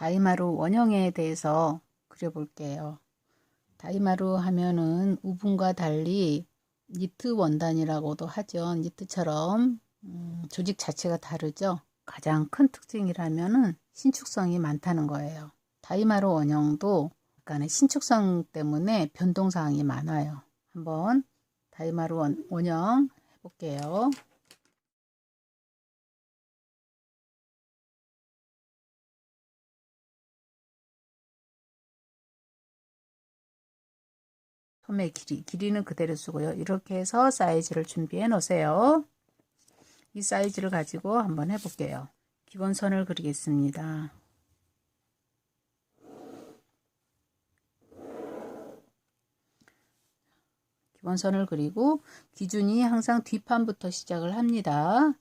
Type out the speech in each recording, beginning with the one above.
다이마루 원형에 대해서 그려볼게요. 다이마루 하면은 우분과 달리 니트 원단이라고도 하죠. 니트처럼 음, 조직 자체가 다르죠. 가장 큰 특징이라면은 신축성이 많다는 거예요. 다이마루 원형도 약간의 신축성 때문에 변동사항이 많아요. 한번 다이마루 원, 원형 해볼게요. 소매 길이, 길이는 그대로 쓰고요. 이렇게 해서 사이즈를 준비해 놓으세요. 이 사이즈를 가지고 한번 해볼게요. 기본선을 그리겠습니다. 기본선을 그리고 기준이 항상 뒷판부터 시작을 합니다.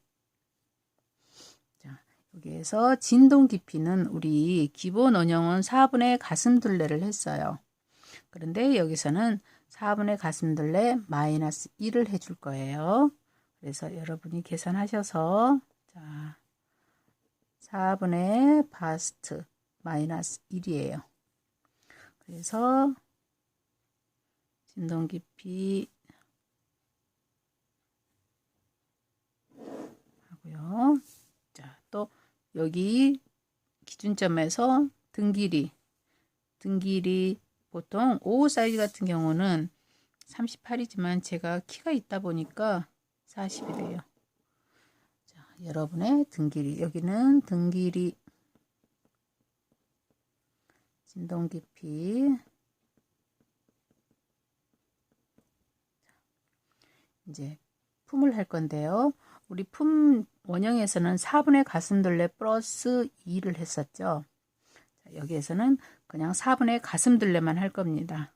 자, 여기에서 진동 깊이는 우리 기본 원형은 4분의 가슴 둘레를 했어요. 그런데 여기서는 4분의 가슴둘레 마이너스 1을 해줄 거예요. 그래서 여러분이 계산하셔서 자 4분의 바스트 마이너스 1이에요. 그래서 진동 깊이 하고요. 자, 또 여기 기준점에서 등 길이 등 길이 보통 5 사이즈 같은 경우는 38이지만 제가 키가 있다 보니까 40이 돼요. 자, 여러분의 등 길이 여기는 등 길이 진동 깊이 이제 품을 할 건데요. 우리 품 원형에서는 4분의 가슴둘레 플러스 2를 했었죠. 자, 여기에서는 그냥 4분의 가슴둘레만 할 겁니다.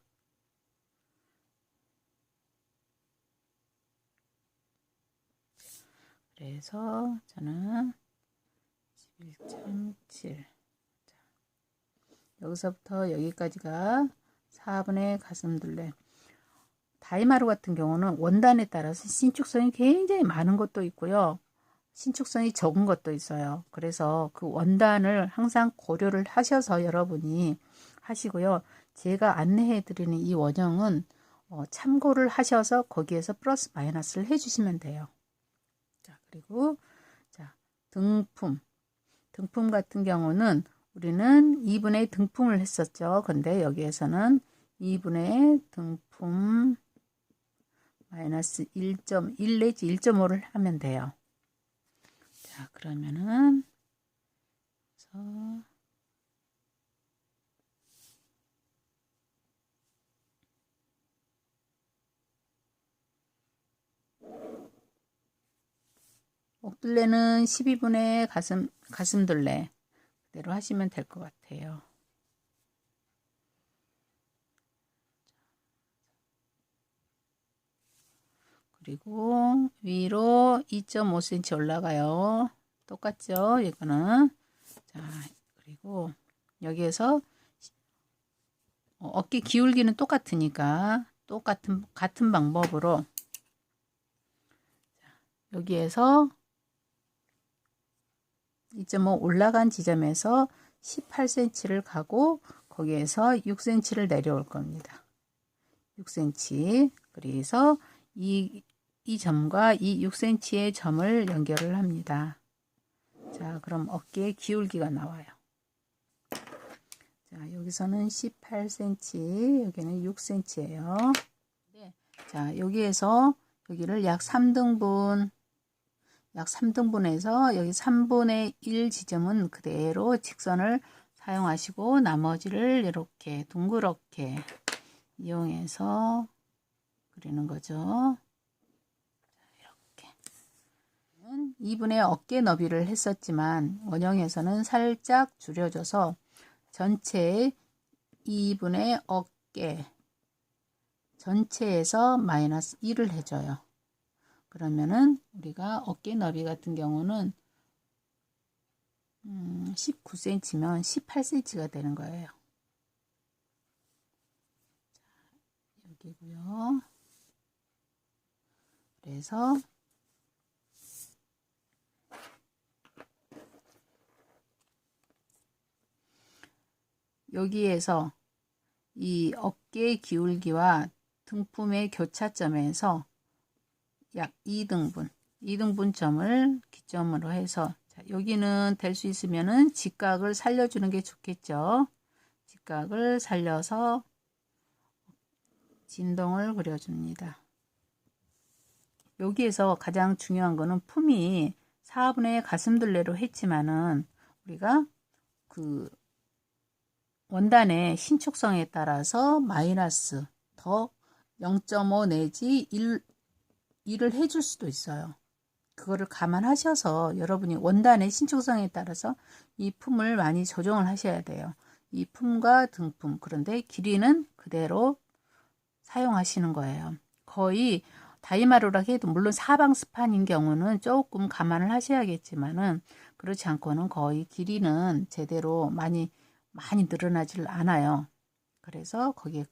그래서 저는 11.7 여기서부터 여기까지가 4분의 가슴둘레 다이마루 같은 경우는 원단에 따라서 신축성이 굉장히 많은 것도 있고요. 신축성이 적은 것도 있어요. 그래서 그 원단을 항상 고려를 하셔서 여러분이 하시고요. 제가 안내해 드리는 이 원형은 어, 참고를 하셔서 거기에서 플러스 마이너스를 해주시면 돼요. 자, 그리고 자 등품 등품 같은 경우는 우리는 2분의 등품을 했었죠. 근데 여기에서는 2분의 등품 마이너스 1.1 내지 1.5를 하면 돼요. 자, 그러면은 그래서 목둘레는 12분의 가슴 가슴둘레 그대로 하시면 될 것 같아요. 그리고 위로 2.5cm 올라가요. 똑같죠? 이거는. 자, 그리고 여기에서 어, 어깨 기울기는 똑같으니까 똑같은 같은 방법으로 여기에서 2.5 올라간 지점에서 18cm를 가고 거기에서 6cm를 내려올 겁니다. 6cm. 그래서 이, 이 점과 이 6cm의 점을 연결을 합니다. 자, 그럼 어깨에 기울기가 나와요. 자, 여기서는 18cm, 여기는 6cm예요. 네. 자, 여기에서 여기를 약 3등분, 약 3등분해서 여기 3분의 1 지점은 그대로 직선을 사용하시고 나머지를 이렇게 둥그렇게 이용해서 그리는 거죠. 2분의 어깨 너비를 했었지만 원형에서는 살짝 줄여줘서 전체 2분의 어깨 전체에서 마이너스 1을 해줘요. 그러면은 우리가 어깨 너비 같은 경우는 음, 19cm면 18cm가 되는 거예요. 자, 여기고요. 그래서 여기에서 이 어깨 기울기와 등품의 교차점에서 약 2등분, 2등분점을 기점으로 해서 자, 여기는 될 수 있으면은 직각을 살려주는 게 좋겠죠. 직각을 살려서 진동을 그려줍니다. 여기에서 가장 중요한 거는 품이 4분의 가슴둘레로 했지만은 우리가 그 원단의 신축성에 따라서 마이너스 더 0.5 내지 1, 1을 해줄 수도 있어요. 그거를 감안하셔서 여러분이 원단의 신축성에 따라서 이 품을 많이 조정을 하셔야 돼요. 이 품과 등품 그런데 길이는 그대로 사용하시는 거예요. 거의 다이마루라 해도 물론 사방 스판인 경우는 조금 감안을 하셔야겠지만은 그렇지 않고는 거의 길이는 제대로 많이 많이 늘어나질 않아요. 그래서 거기에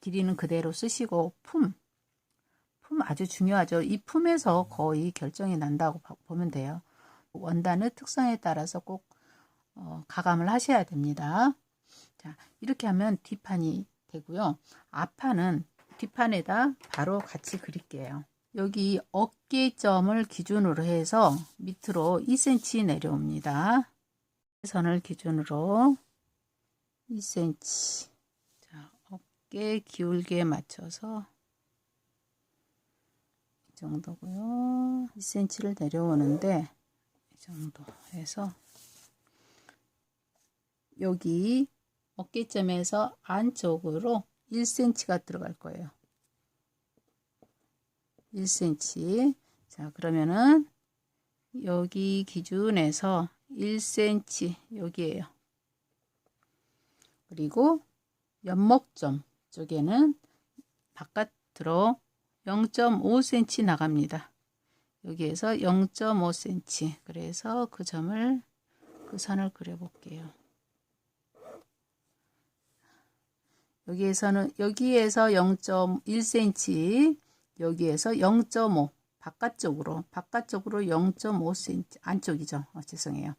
길이는 그대로 쓰시고 품, 품 아주 중요하죠. 이 품에서 거의 결정이 난다고 보면 돼요. 원단의 특성에 따라서 꼭 어, 가감을 하셔야 됩니다. 자, 이렇게 하면 뒷판이 되고요. 앞판은 뒷판에다 바로 같이 그릴게요. 여기 어깨점을 기준으로 해서 밑으로 2cm 내려옵니다. 선을 기준으로 2cm 자, 어깨 기울기에 맞춰서 이 정도고요. 2cm를 내려오는데 이 정도 해서 여기 어깨점에서 안쪽으로 1cm가 들어갈 거예요. 1cm. 자, 그러면은 여기 기준에서 1cm 여기에요. 그리고 연목점 쪽에는 바깥으로 0.5cm 나갑니다. 여기에서 0.5cm. 그래서 그 점을 그 선을 그려 볼게요. 여기에서는 여기에서 0.1cm, 여기에서 0.5 바깥쪽으로 바깥쪽으로 0.5cm 안쪽이죠. 어, 죄송해요.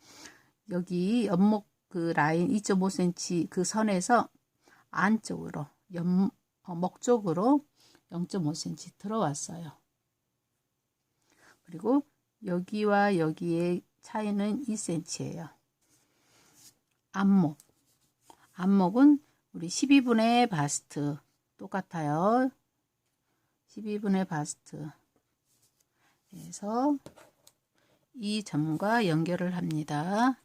여기 연목 그 라인 2.5cm 그 선에서 안쪽으로 연 어, 목 쪽으로 0.5cm 들어왔어요. 그리고 여기와 여기의 차이는 2cm예요. 앞목 앞목은 우리 12분의 바스트 똑같아요. 12분의 바스트 그래서 이 점과 연결을 합니다.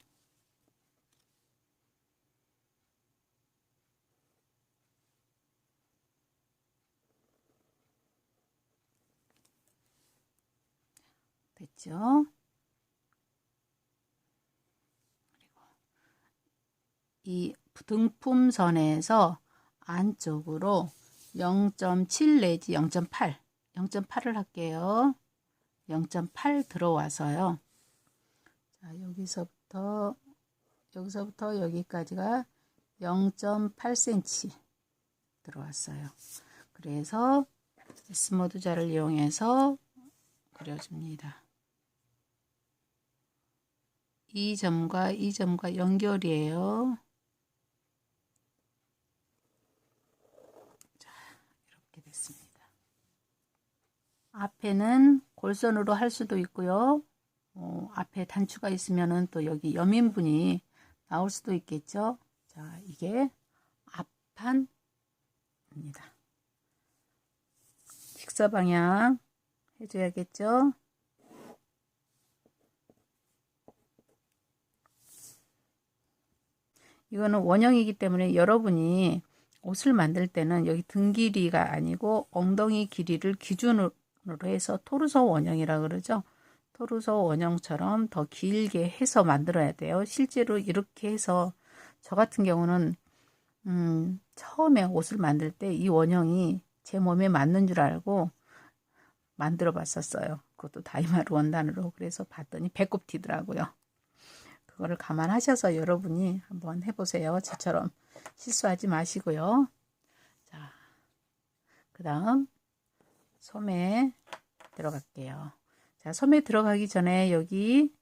됐죠? 그리고 이 등품선에서 안쪽으로 0.7 내지 0.8 0.8을 할게요. 0.8 들어와서요. 자, 여기서부터 여기서부터 여기까지가 0.8cm 들어왔어요. 그래서 스모드 자를 이용해서 그려줍니다. 이 점과 이 점과 연결이에요. 앞에는 골선으로 할 수도 있고요. 어, 앞에 단추가 있으면은 또 여기 여민분이 나올 수도 있겠죠. 자, 이게 앞판입니다. 식사 방향 해줘야겠죠. 이거는 원형이기 때문에 여러분이 옷을 만들 때는 여기 등 길이가 아니고 엉덩이 길이를 기준으로 해서 토르소 원형이라 그러죠. 토르소 원형처럼 더 길게 해서 만들어야 돼요. 실제로 이렇게 해서 저 같은 경우는 음, 처음에 옷을 만들 때 이 원형이 제 몸에 맞는 줄 알고 만들어 봤었어요. 그것도 다이마루 원단으로. 그래서 봤더니 배꼽 튀더라고요. 그거를 감안하셔서 여러분이 한번 해보세요. 저처럼 실수하지 마시고요. 자, 그 다음 소매 들어갈게요. 자, 소매 들어가기 전에 여기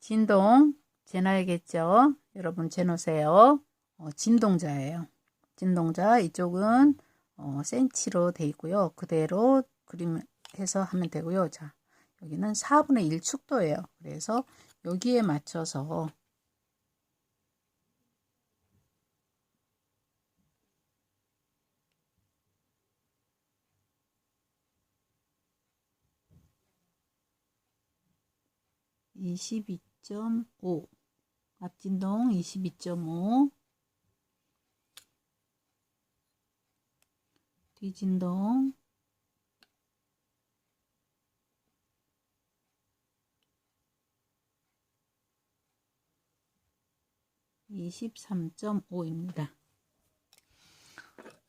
진동 재놔야겠죠? 여러분 재놓으세요. 어, 진동자예요. 진동자 이쪽은 어, 센치로 돼 있고요. 그대로 그림해서 하면 되고요. 자, 여기는 4분의 1 축도예요. 그래서 여기에 맞춰서 이십이 점오 앞진동 이십이 점오 뒤진동 이십삼 점 오입니다.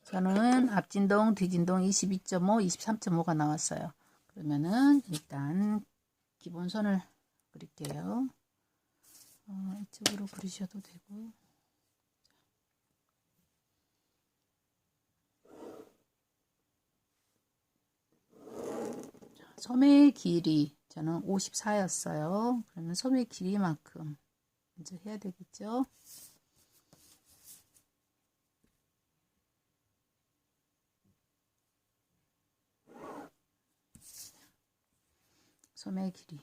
저는 앞진동, 뒤진동 22.5, 23.5가 나왔어요. 그러면은 일단 기본선을 그릴게요. 어, 이쪽으로 그리셔도 되고. 소매의 길이 저는 54였어요. 그러면 소매 길이만큼 먼저 해야 되겠죠. 소매 길이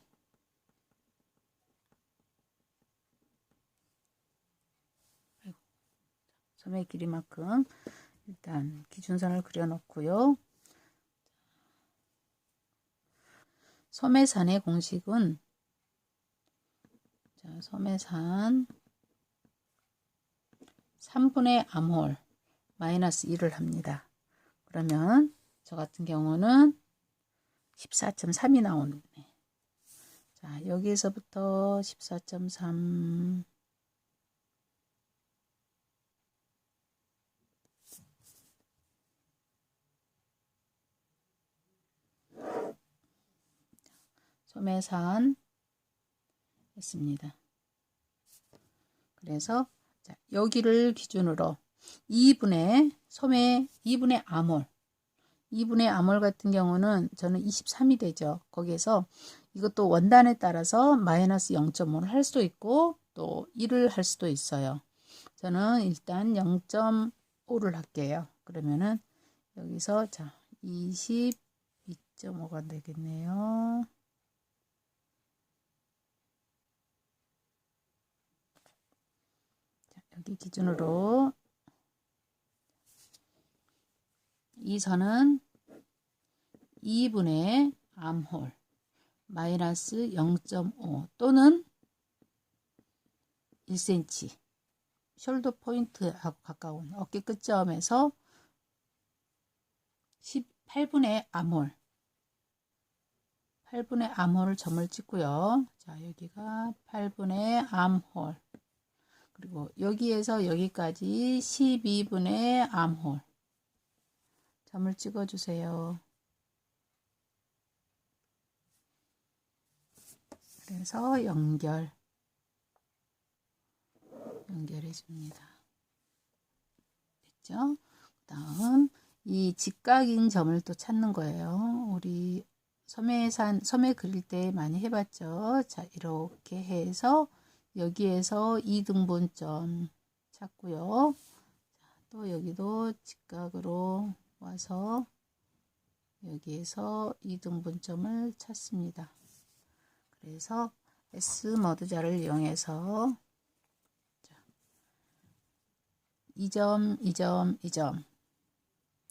아이고. 소매 길이만큼 일단 기준선을 그려 놓고요. 소매산의 공식은 자, 소매산 3분의 암홀 마이너스 1을 합니다. 그러면 저 같은 경우는 14.3이 나오네. 자, 여기에서부터 14.3 소매산 했습니다. 그래서 자, 여기를 기준으로 2분의 소매 2분의 암홀 2분의 암홀 같은 경우는 저는 23이 되죠. 거기에서 이것도 원단에 따라서 마이너스 0.5를 할 수도 있고 또 1을 할 수도 있어요. 저는 일단 0.5를 할게요. 그러면은 여기서 자 22.5가 되겠네요. 자, 여기 기준으로. 이 선은 2분의 암홀 마이너스 0.5 또는 1cm 숄더 포인트하고 가까운 어깨 끝점에서 18분의 암홀. 8분의 암홀을 점을 찍고요. 자, 여기가 8분의 암홀 그리고 여기에서 여기까지 12분의 암홀 점을 찍어 주세요. 그래서 연결 연결해 줍니다. 됐죠? 다음 이 직각인 점을 또 찾는 거예요. 우리 섬해산 섬에 그릴 때 많이 해봤죠. 자 이렇게 해서 여기에서 이등분점 찾고요. 자, 또 여기도 직각으로 와서 여기에서 이등분점을 찾습니다. 그래서 S 머드자를 이용해서 이 점, 이 점, 이 점.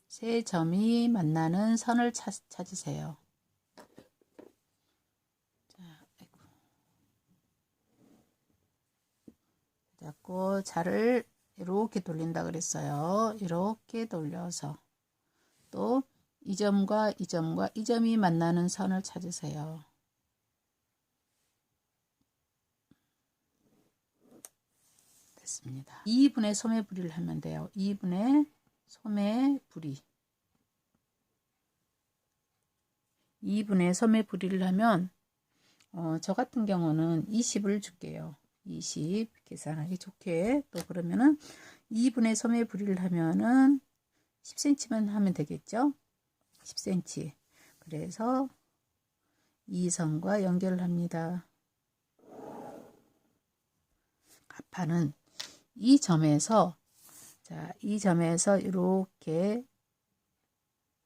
세 점이 만나는 선을 찾, 찾으세요. 자, 아이고. 자꾸 자를 이렇게 돌린다 그랬어요. 이렇게 돌려서 또 이 점과 이 점과 이 점이 만나는 선을 찾으세요. 됐습니다. 2분의 소매부리를 하면 돼요. 2분의 소매부리 2분의 소매부리를 하면 어, 저 같은 경우는 20을 줄게요. 20 계산하기 좋게 또 그러면은 2분의 소매부리를 하면은 10cm만 하면 되겠죠? 10cm 그래서 이 선과 연결을 합니다. 가파는 이 점에서 자, 이 점에서 이렇게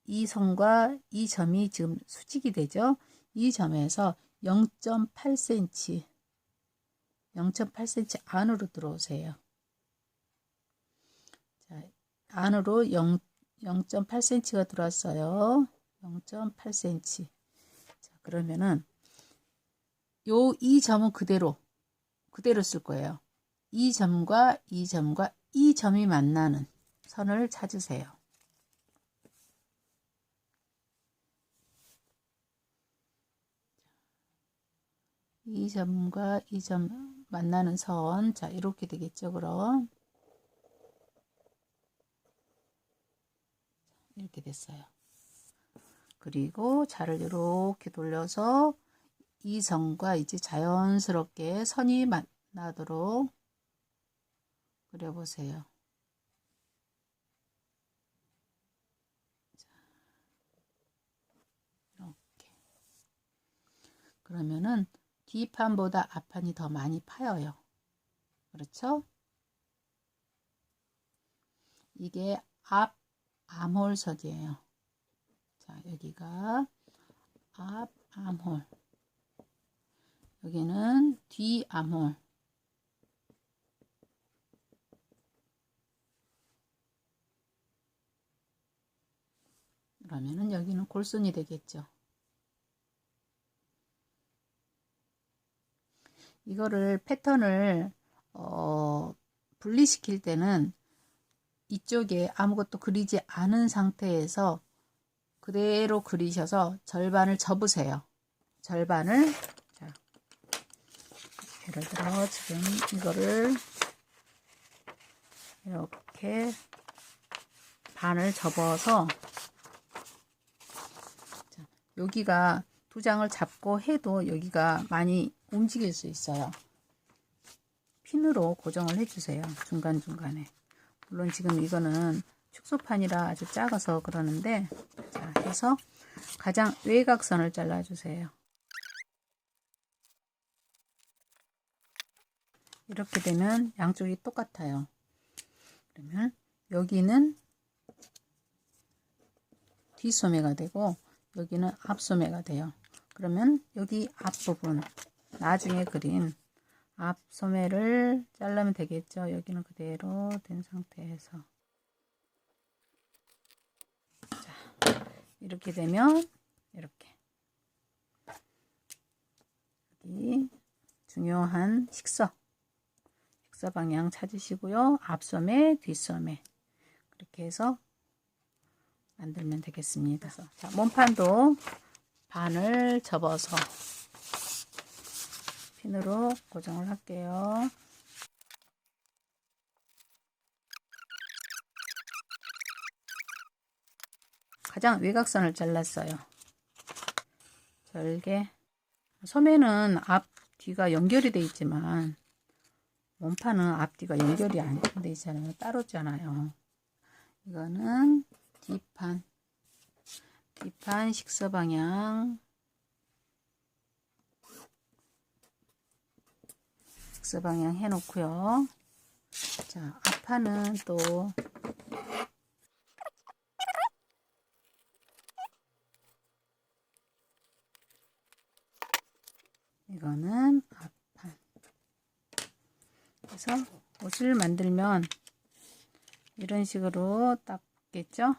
이 선과 이 점이 지금 수직이 되죠. 이 점에서 0.8cm 0.8cm 안으로 들어오세요. 자, 안으로 0, 0.8cm가 들어왔어요. 0.8cm. 자, 그러면은 요 이 점은 그대로 그대로 쓸 거예요. 이 점과 이 점과 이 점이 만나는 선을 찾으세요. 이 점과 이 점 만나는 선. 자, 이렇게 되겠죠, 그럼. 이렇게 됐어요. 그리고 자를 이렇게 돌려서 이 선과 이제 자연스럽게 선이 만나도록 그려보세요. 이렇게. 그러면은 뒷판보다 앞판이 더 많이 파여요. 그렇죠? 이게 앞 암홀선이에요. 자, 여기가 앞 암홀. 여기는 뒤 암홀. 그러면은 여기는 골선이 되겠죠. 이거를 패턴을 어, 분리시킬 때는 이쪽에 아무것도 그리지 않은 상태에서 그대로 그리셔서 절반을 접으세요. 절반을 자, 예를 들어 지금 이거를 이렇게 반을 접어서 자, 여기가 두 장을 잡고 해도 여기가 많이 움직일 수 있어요. 핀으로 고정을 해주세요. 중간중간에. 물론 지금 이거는 축소판이라 아주 작아서 그러는데 자 해서 가장 외곽선을 잘라주세요. 이렇게 되면 양쪽이 똑같아요. 그러면 여기는 뒷소매가 되고 여기는 앞소매가 돼요. 그러면 여기 앞부분 나중에 그린 앞 소매를 자르면 되겠죠. 여기는 그대로 된 상태에서 자, 이렇게 되면 이렇게 여기 중요한 식서 식서 방향 찾으시고요. 앞소매, 뒷소매 그렇게 해서 만들면 되겠습니다. 자, 몸판도 반을 접어서 핀으로 고정을 할게요. 가장 외곽선을 잘랐어요. 절개. 소매는 앞, 뒤가 연결이 돼 있지만 몸판은 앞뒤가 연결이 안 돼 있잖아요. 따로잖아요. 이거는 뒷판. 뒷판 식서 방향. 식서 방향 해놓고요. 자, 앞판은 또 이거는 앞판. 그래서 옷을 만들면 이런 식으로 딱 붙겠죠?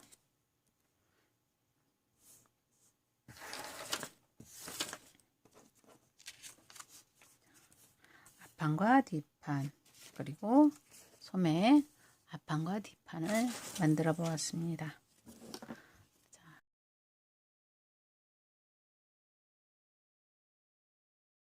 앞판과 뒷판 그리고 소매 앞판과 뒷판을 만들어 보았습니다.